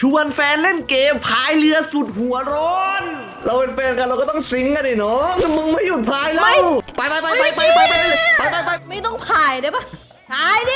ชวนแฟนเล่นเกมพายเรือสุดหัวร้อน เราเป็นแฟนกันเราก็ต้องซิงกันดิเนาะมึงไม่หยุดพายเราไปไปไปไปไปไปไปไปไปไม่ต้องพายได้ปะพายดิ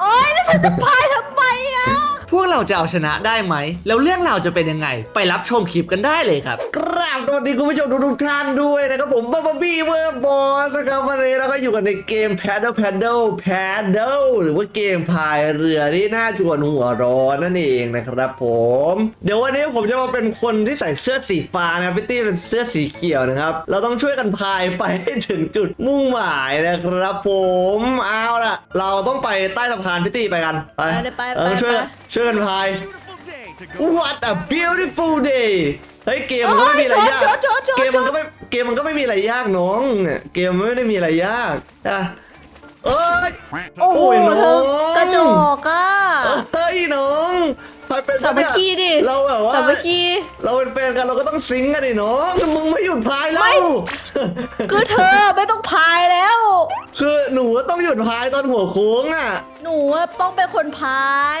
โอ้ยแล้วฉัจะพายทำไมอะ พวกเราจะเอาชนะได้ไหม แล้วเรื่องราวจะเป็นยังไง ไปรับชมคลิปกันได้เลยครับ กราบสวัสดีคุณผู้ชมทุกท่านด้วยนะครับผมบับบี้เวอร์บอสครับวันนี้เราก็อยู่กันในเกม Paddle Paddle Paddle หรือว่าเกมพายเรือที่น่าชวนหัวร้อนนั่นเองนะครับผม เดี๋ยววันนี้ผมจะมาเป็นคนที่ใส่เสื้อสีฟ้านะพี่ตี้เป็นเสื้อสีเขียวนะครับ เราต้องช่วยกันพายไปให้ถึงจุดมุ่งหมายนะครับผมเอาล่ะ เราต้องไปใต้สะพานพี่ตี้ไปกันไปไปไปช่วย ช่วกันพาย What a beautiful day เฮ้ยเกมมันก็ไม่มีอะไรยาก เกมมันก็ไม่เกมมันก็ไม่มีอะไรยากน้องเกมมันไม่ได้มีอะไรยากอะเอ้ยโอ้ยน้องกระจอกอะเฮ้ยน้องไปเป็นสามัคคีดิเราแบบว่า สามคี เราเป็นแฟนกันเราก็ต้องซิงกันดิน้องมึงไม่หยุดพายแล้วคือเธอไม่ต้องพายแล้ว คือหนูต้องหยุดพายตอนหัวโค้งอะ หนูต้องเป็นคนพาย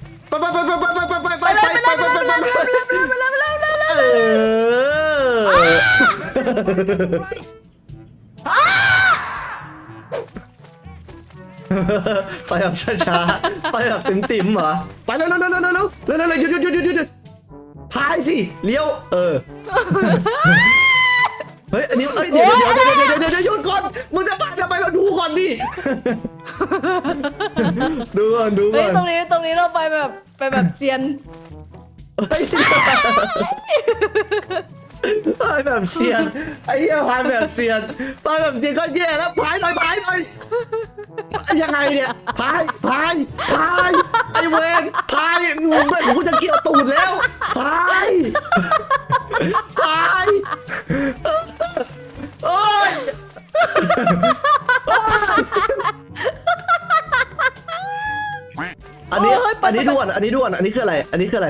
ไปแบบช้าๆ ไปแบบติ่มๆเหรอ ไปเร็วๆๆๆๆๆเร็วๆๆหยุดหยุดหยุดหยุดหยุดหยุดพายสิ เลี้ยว เออ เฮ้ย อันนี้เอ้ยเดี๋ยวเดี๋ยวเดี๋ยวเดี๋ยวเดี๋ยวหยุดก่อน มึงจะไปทำไมเราดูก่อนดิ ดูก่อนดูเฮ้ก่ยอนตรงนี้ตรงนี้เราไปแบบไปแบบเซียน เฮ้ยพายแบบเซียนไอ้เหี้ยพายแบบเซียนพายแบบเซียนก็แย่แล้วพายหน่อยพายหน่อยยังไงเนี่ยพายพายพายไอ้เวนพายมึงแบบกูจะเกี่ยวตูดแล้วพายพายโอ้ยอันนี้โอ้ยไปอันนี้ด่วนอันนี้ด่วนอันนี้คืออะไร อันนี้คืออะไร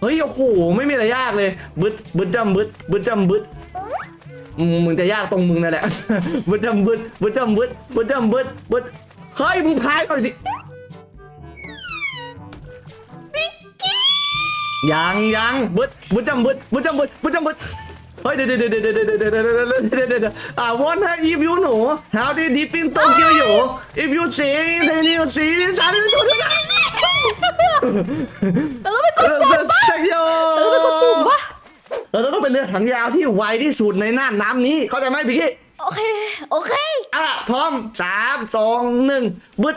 เฮ้ยโอ้โหไม่มีอะไรยากเลยบึดบึดจำบึดบึดจำบึดอืมมึงจะยากตรงมึงนั่นแหละบึดจำบึดบึดจำบึดบึดจำบึดบึดเฮ้ยมึงพายก่อนสิยังยังบึดบึดจำบึดบึดจำบึดบึดจำบึด เฮ้ยเดี๋ยวเดี๋ยวเดี๋ยวเดี๋ยวเดี๋ยวเดี๋ยวเดี๋ยวเดี๋ยวเดี๋ยวเดี๋ยวเดี๋ยวอ่า if you know how to deep in Tokyo อยู่ if you see then you see ฉันตัวนี้เราต้องไปกดเรือเซกโยเราต้องไปกดปุ่มปะเราต้องเป็นเรือถังยาวที่ไวที่สุดในน่านน้ำนี้ เข้าใจไหมพี่กี้โอเค โอเค อะพร้อมสามสองหนึ่งบึด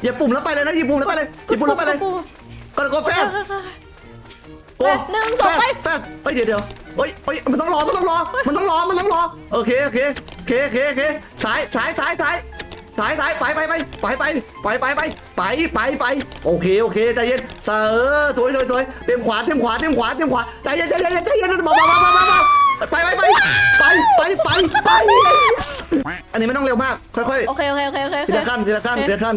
เหยียบปุ่มแล้วไปเลยนะเหยียบปุ่มแล้วไปเลยเหยียบปุ่มแล้วไปเลยกดกดแฟสโอ้หนึ่งสองไป แฟนเอ้ยเดี๋ยวเดี๋ยวเอ้ยเอ้ยมันต้องรอมันต้องรอมันต้องรอมันต้องรอโอเคโอเคโอเคโอเคโอเคสายสายสายสายสายสายไปไปไปไปไปไปไปไปไปไปไปโอเคโอเคใจเย็นเออสวยสวยสวยเต็มขวาเต็มขวาเต็มขวาเต็มขวาใจเย็นใจเย็นใจเย็นมามามามามาไปไปไปไปไปไปไปอันนี้ไม่ต้องเร็วมากค่อยๆโอเคโอเคโอเคโอเคทีละขั้นทีละขั้นทีละขั้น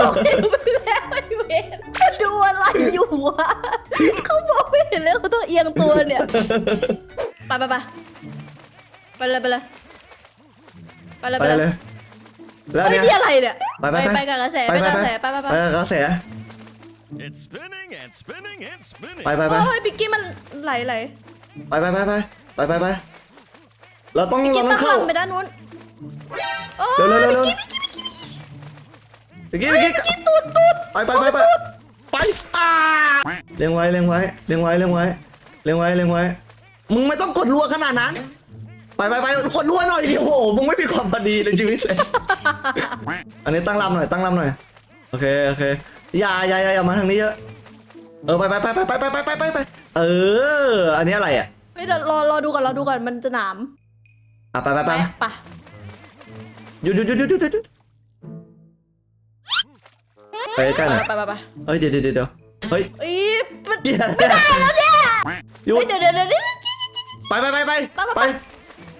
ตกเหวไปแล้วไอ้เวนดูอะไรอยู่วะเขาบอกไม่เห็นเลยเขาต้องเอียงตัวเนี่ยไปไปไปไปเลยไปเลยไปเลยไปไปเลยเลยแล้วเฮ้ยเนี่ยนี่อะไรเนี่ยไปไป ไปกับกระแสไปกับกระแสไปไปไปไปกับกระแส It's spinning and spinning and spinning. ไปไปไปเฮ้ยบิกกี้มันไหลไหลไปไปไปไปไปไปไปเราต้องบิกเรากี้ต้อตั้งงเข้าลำไปด้านนู้นโอ้เร็วเร็วเร็วเร็วบิกกี้ เมื่อกี้เมื่อกี้ตูดตูดไปไปไปไปไปอ่าเลี้ยงไว้เลี้ยงไว้เลี้ยงไว้เลี้ยงไว้เลี้ยงไว้เลี้ยงไว้ มึงไม่ต้องกดรัวขนาดนั้น ไปไปไปกดรัวหน่อยดิโอ้โหมึงไม่มีความพอดีเลยชีวิตเลยอันนี้ตั้งลำหน่อยตั้งลำหน่อยโอเคโอเคอย่าอย่าอย่าอย่ามาทางนี้เยอะเออไปไปไปไปไปไปไปไปไปไปเออ อันนี้อะไรอะเฮ้ยเดี๋ยวรอรอดูก่อนรอดูก่อนมันจะหนามอะไปไปไปไปไปหยุดหยุดหยุดหยุดหยุดหยุด ไปใกล้ๆหน่อยไปไปไปเฮ้ยเดี๋ยวเดี๋ยวเดี๋ยวเฮ้ยอีมันเดี๋ยวไม่ได้แล้วเนี่ยหยุดเฮ้ยเดี๋ยวเดี๋ยวเดี๋ยวเดี๋ยวไปไปไปไปไปไปไป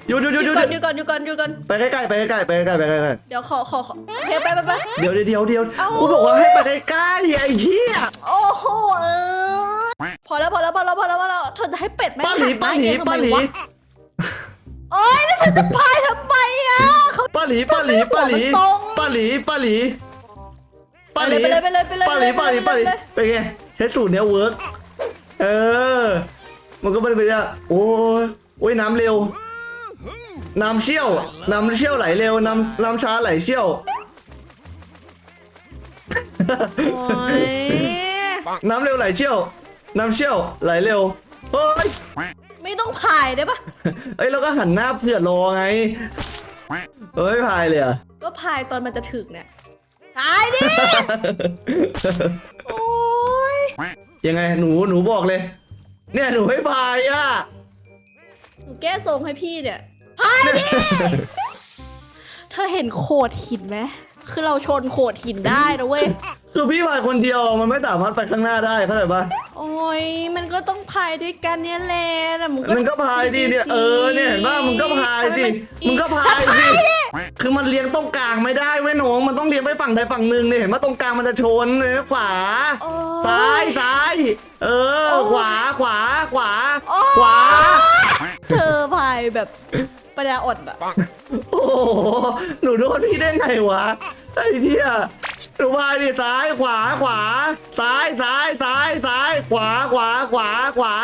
หยุดหยุดหยุดหยุดก่อนอยู่ก่อนอยู่ก่อนอยู่ก่อนไปใกล้ๆไปใกล้ๆไปใกล้ๆไปใกล้เดี๋ยวขอขอขอโอเคไปไปไปๆเดี๋ยวเดี๋ยวเดี๋ยวเดี๋ยวเอ้าคุณบอกว่าให้ไปใกล้ๆไอ้เหี้ยโอ้โหเออพอแล้วพอแล้วพอแล้วพอแล้วพอแล้วเธอจะให้เป็ดไหมป้าหลีป้าหลีป้าหลีโอ๊ยแล้วเธอจะพายทำไมอะเขาป้าหลีป้าหลีป้าหลีตรงป้าหลีป้าหลี ป้าหลีไปเลยไปเลยไปเลยป้าหลีไปป้าหเลลียป้าหลีไปเลยเป็นไงใช้สูตรเนี้ยเวิร์กเออ มันก็ไม่ได้เป็นอะโอ้ยโอ้ยน้ำเร็ว น้ำเชี่ยว น้ำเชี่ยวไหลเร็ว น้ำน้ำช้าไหลเชี่ยวโอ๊ยน้ำเร็วไหลเชี่ยว น้ำเชี่ยวไหลเร็วเฮ้ยไม่ต้องพายได้ปะเอ้ยเราก็หันหน้าเผื่อรอไงเฮ้ยพายเลยเหรอะก็พายตอนมันจะถึงเนี่ย ตายดิ โอ๊ยยังไงหนูหนูบอกเลย เนี่ยหนูให้พายอะหนูแก้ทรงให้พี่เนี่ย พายดิ เธอเห็นโขดหินไหม คือเราชนโขดหินได้นะเว้ย คือพี่พายคนเดียวมันไม่สามารถไปข้างหน้าได้เข้าใจปะโอ้ย มันก็ต้องพายด้วยกันเนี่ยแหละแต่มึงมันก็พายดีเนี่ยเออเนี่ยเห็นป่ะมึงก็พายสิมึงก็พายสิ คือมันเลี้ยงตรงกลางไม่ได้เว้ยหนูมันต้องเลี้ยงไปฝั่งใดฝั่งหนึ่งเนี่ยเห็นป่ะตรงกลางมันจะชนเลยขวาโอ๊ยซ้ายซ้ายเออ ขวาขวาขวา ขวา เธอพายแบบปัญญาอ่อะโอ้โหหนูโดนพี่ได้ไงวะไอ้เหี้ยหนูพายดิซ้ายขวาขวา ซ้ายซ้ายซ้ายซ้ายขวาขวาขวาขวา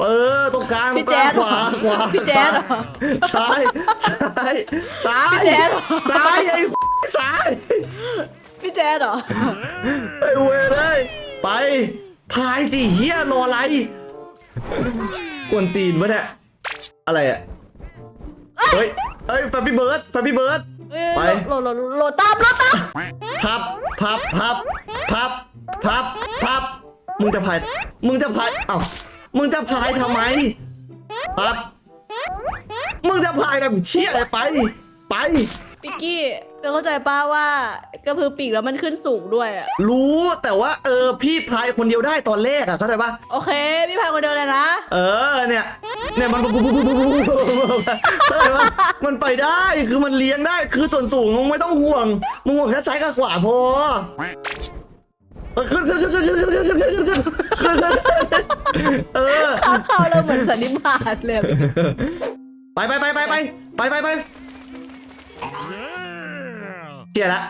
เออตรงกลางตรพี่งกแจ๊ลางดขวาขวาพี่แจ๊ดเหรอ ซ้ายซ้ายซ้ายพี่แจ๊ดเหรอซ้ายไอ้ซ้ายพี่แจ๊ดเหรอ ไอ้เวรเลยไปพายสิเฮียรออะไรกวนตีนวะเนี่ยอะไรอะเฮ้ยเฮ้ยแฟปปี้เบิร์ดแฟปปี้เบิร์ด เอ้ยไป โหลโหลโหลโหลตามโหลตามพับพับพับพับพับพับมึงจะพายมึงจะพายเอ้า มึงจะพายทำไมพับมึงจะพายทำเชี่ยอะไรไป ไป ปิกกี้เธอเข้าใจป้าว่ากระพือปีกแล้วมันขึ้นสูงด้วยอะรู้แต่ว่าเออพี่พายคนเดียวได้ตอนแรกอะเข้าใจปะโอเคพี่พายคนเดียวเลยนะเออเนี่ยเนี่ยมันปุ๊บปุ๊บปุ๊บปุ๊บปุ๊บปุ๊บเข้าใจปะมันไปได้คือมันเลี้ยงได้คือส่วนสูงมึงไม่ต้องห่วงมึงห่วงแค่ซ้ายกับขวาพอ เออขึ้นขึ้นขึ้นขึ้นขึ้นขึ้นขึ้นขึ้นขึ้นขึ้นขึ้นเออข้าวข้าวเราเหมือนสันนิบาตเลย ไปไปไปไปไปไปไปไป Yeah. เจียละ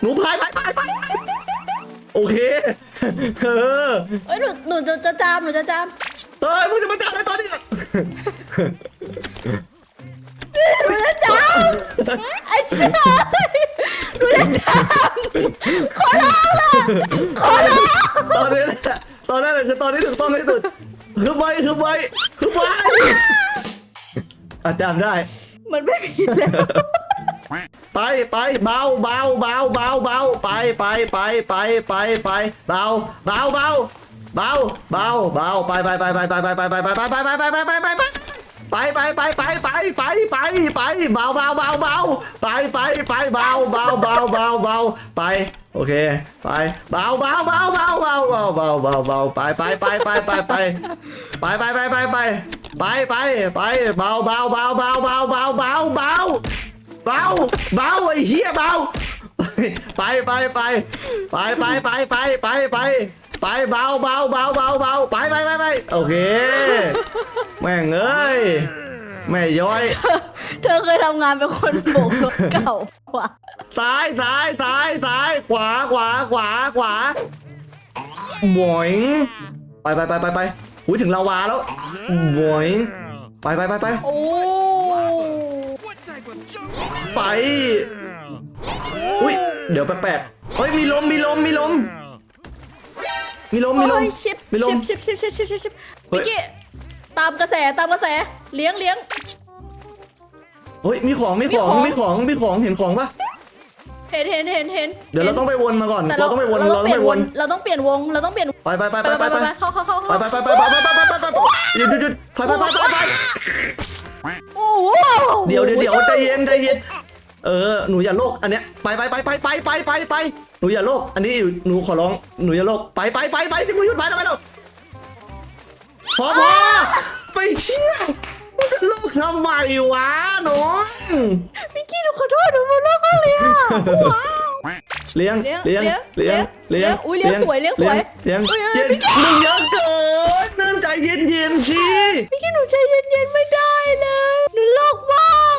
หนูพายพายพายพายโอเคเออเอ้ยหนูหนูจะจะจามหนูจะจามเฮ้ยมึงจะมาจับอะไรตอนนี้หนูจะจามไอ้เชี่ยหนูจะจาม ตอนนี้แหละตอนนั้แหละคือตอนนี้ถึงตอนที่สุดคือไปคือไปคือไปอาจารย์ได้ มันไม่มีแล้วไปไปเบาเบาเบาเบาเบาไปไปไปไปไปไปเบาเบาเบาเบาเบาเบาไปไปไปไปไปไปไปไปไปไปไปไปไปไป ไปไปไปไปไปไปไปไปเบาเบาเบาเบาไปไปไปเบาเบาเบาเบาเบาไปโอเคไปเบาเบาเบาเบาเบาเบาเบาเบาเบาไปไปไปไปไปไปไปไปไปไปไปไปไปไปไปเบาเบาเบาเบาเบาเบาเบาเบาเบาเบาไอ้เหี้ยเบาไปไปไปไปไปไปไปไปไป ไปเบาเบาเบาเบาเบาไปไปไปไปโอเค แม่งเอ้ยแม่ย้อย เธอเคยทำงานเป็นคนโบกรถเก่าปะซ้ายซ้ายซ้ายซ้ายขวาขวาขวาขวาหวอยไปไปไปไปไปหูยถึงลาวาแล้วหวอยไปไปไปไปโอ้ What type of jungle? ไปอุ้ยเดี๋ยวแปลกๆเฮ้ยมีลมมีลมมีลม มีลมมีลมโอ้ยชิปมีลม ชิปชิปชิปชิปชิปชิปเฮ้มิย กกี้ตามกระแสตามกระแสเลี้ยงเลี้ยง เฮ้ยมีของมีของมีมีขขออง งมีของเห็นของปะเห็นเห็นเห็นเห็นเดี๋ยวเราต้องไปวนมาก่อนแต่เราต้องไปวนเราเราต้ต้อองงเปลี่ไปยนววนนเราต้องเปลี่ยนวงเราต้องเปลี่ยนไปไปไปไปไปไปไปไปไปไปเข้าเข้าเข้าไปไปไปไปไปไปไปไปไปไปหยุดหยุดหยุดไปไปไปไปไปโอ้โหเดี๋ยวเดี๋ยวเดี๋ยวใจเย็นใจเย็น เออหนูอย่าโลกอันเนี้ยไปไปไปไปไปไปไปไปห นูอย่าโลกอันนี้หนูขอร้องหนูอย่าโลกไปไปไปไปที่มึงหยุดไปแล้วไปแล้วพอพอไปเชี่ยมึงจะโลกทำไมวะน้องมิกกี้หนูขอโทษหนูโมโลกมากเลยอะว้าว เลี้ยงเลี้เลี้ยยงงเลี้ยงเลี้เลี้ยยงงอุ้ยเลี้ยงสวยเลี้ยงสวยเลี้ยงอุ้ยเย็นพี่แก้วมึงเยอะเกินนั่นใจเย็นเย็นๆสิมิกกี้หนูใจเย็นๆไม่ได้เลยหนูโลกมาก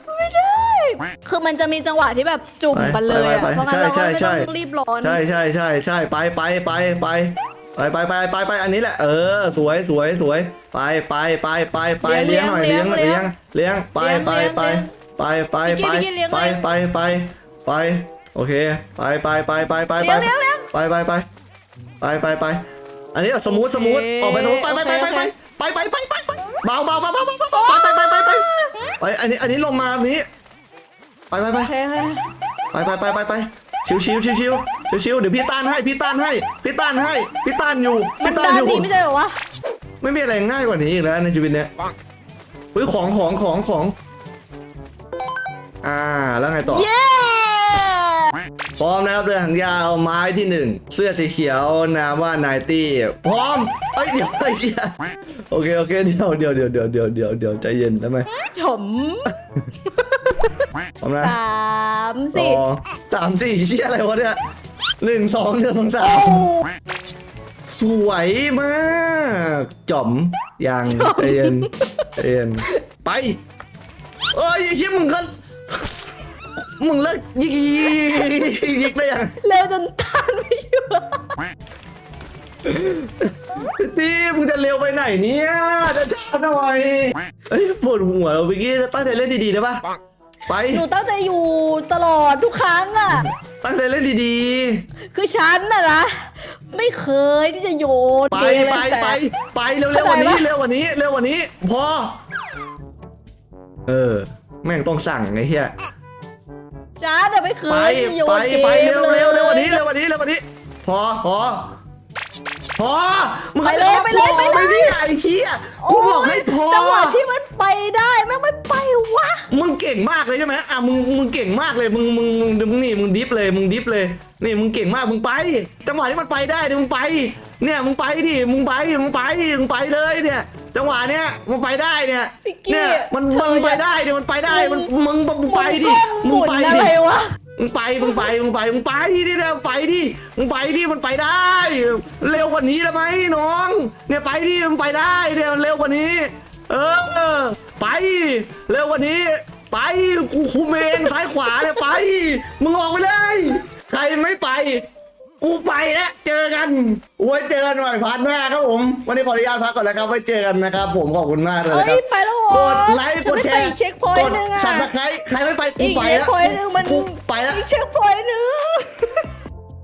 ไม่ได้ คือมันจะมีจังหวะที่แบบจุ่มกันเลยอะไปไปไปเพราะงั้นเราใช่ก็ไม่ใช่ ต้องรีบร้อนใช่ใช่ใช่ใช่ไปไปไปไปไปไปไปไปไปอันนี้แหละเออ สวยสวยสวยไปไปไปไปไปเลี้ยงหน่อยเลี้ยงเลี้ยงเลี้ยงไปไปไปไปไปไปไปไปไปไปโอเค ไปไปไปไปไปไปไปไปไปไปไปไปไปอันนี้สมูทสมูทออกไปสมูทไปไปไปไปไปไปไปไปไปไปเบาเบาเบาเบาเบาไปไปไปไปไป ไปอันนี้อันนี้ลงมานี้ ไปไปไปโอเคโอเคไปไปไปไปไปชิวชิวชิวชิวชิวชิวเดี๋ยวพี่ต้านให้พี่ต้านให้พี่ต้านให้พี่ต้านอยู่มัพี่นต้านด้านอยู่ นี้ไม่ใช่เหรอวะไม่มีอะไรง่ายกว่านี้อีกแล้วในชีวิตเนี้ยเฮ้ยของของของของ อ่าแล้วไงต่อ เย้ พร้อมนะครับเรือหางยาวไม้ที่หนึ่งเสื้อสีเขียวนามว่านายตี้พร้อมเอ้ยเดี๋ยวไอ้เชี่ยโอเคโอเคเดี๋ยวเดี๋ยวเดี๋ยวเดี๋ยวเดี๋ยวเดี๋ยวเดี๋ยวใจเย็นได้ไหมฉมพร้อมนะสามสสี่องสามสี่เชี่ยอะไรวะเนี่ยหนึ่งสองหนึ่งสาโอ้มสวยมากจอมยังใจเย็นใจเย็นไปเอ้ยไอ้เชี่ยมึงก็ มึงเลิกยิกยิกได้ยังเร็วจนต้านไม่อยู่ตีมึงจะเร็วไปไหนเนี่ยจะช้าหน่อยเฮ้ยปวดหัวเราเมื่อกี้ตั้งใจเล่นดีๆได้ปะไปหนูตั้งใจอยู่ตลอดทุกครั้งอะ ตั้งใจเล่นดีคือฉันน่ะนะไม่เคยที่จะโยนๆไปเกมไปเลยแต่ไปไปเร็วๆกว่านี้เข้าใจปะเร็วกว่านี้เร็วกว่านี้ พอ เออ แม่งต้องสั่งไอ้เหี้ย ฉันน่ะไม่เคไปยที่จะโยไปนเกมไปเร็วลยเร็วเร็วกว่านี้เร็วกว่านี้เร็วกว่านี้ พอพอพอมึงไปเลยไปเลยไปเลยพอนี่ไอ้เชี่ยกูบอกให้พอ จังหวะที่มันไปได้แม่งไม่ไปวะ มึงเก่งมากเลยใช่ไหมอะมึงมึงเก่งมากเลยมึงมึงมึงมึงนี่มึงดิฟเลยมึงดิฟเลยนี่มึงเก่งมากมึงไป จังหวะที่มันไปได้เนี่ยมึงไป เนี่ยมึงไปดิมึงไปมึงไปมึงไปเลยเนี่ย จังหวะเนี้ยมึงไปได้เนี่ยพี่กี้เนี่ยมันมึงไปได้เนี่ยมันไปได้มันมึงมึงไปดิหมึมุงนไปอะดิไรวะมึงไปมึงไปมึงไปมึงไปดิเนี่ยไปดิมึงไปดิมันไปได้ เร็วกว่านี้ได้ไหมน้อง เนี่ยไปดิมันไปได้เนี่ยเร็วกว่านี้ เออ ไป เร็วกว่านี้ ไปกูคุมเองซ้ายขวาเนี่ยไป มึงออกไปเลย ใครไม่ไป กูไปแล้วเจอกันไว้เจอกันหน่อยพันหน้าครับผม วันนี้ขออนุญาตพักก่อนแล้วครับไว้เจอกันนะครับ ผมขอบคุณมากเลยเอ้นะครัยบไปแล้วเหรกอดไลค์กดแชร์ฉันไม่ไปเช็คพอยต์หนึงอะ สับตะไคร้ใครไม่ไปกูอีกไปเช็คแล้วพอยต์หนึงมันกูไปแล้ว อีกเช็คพ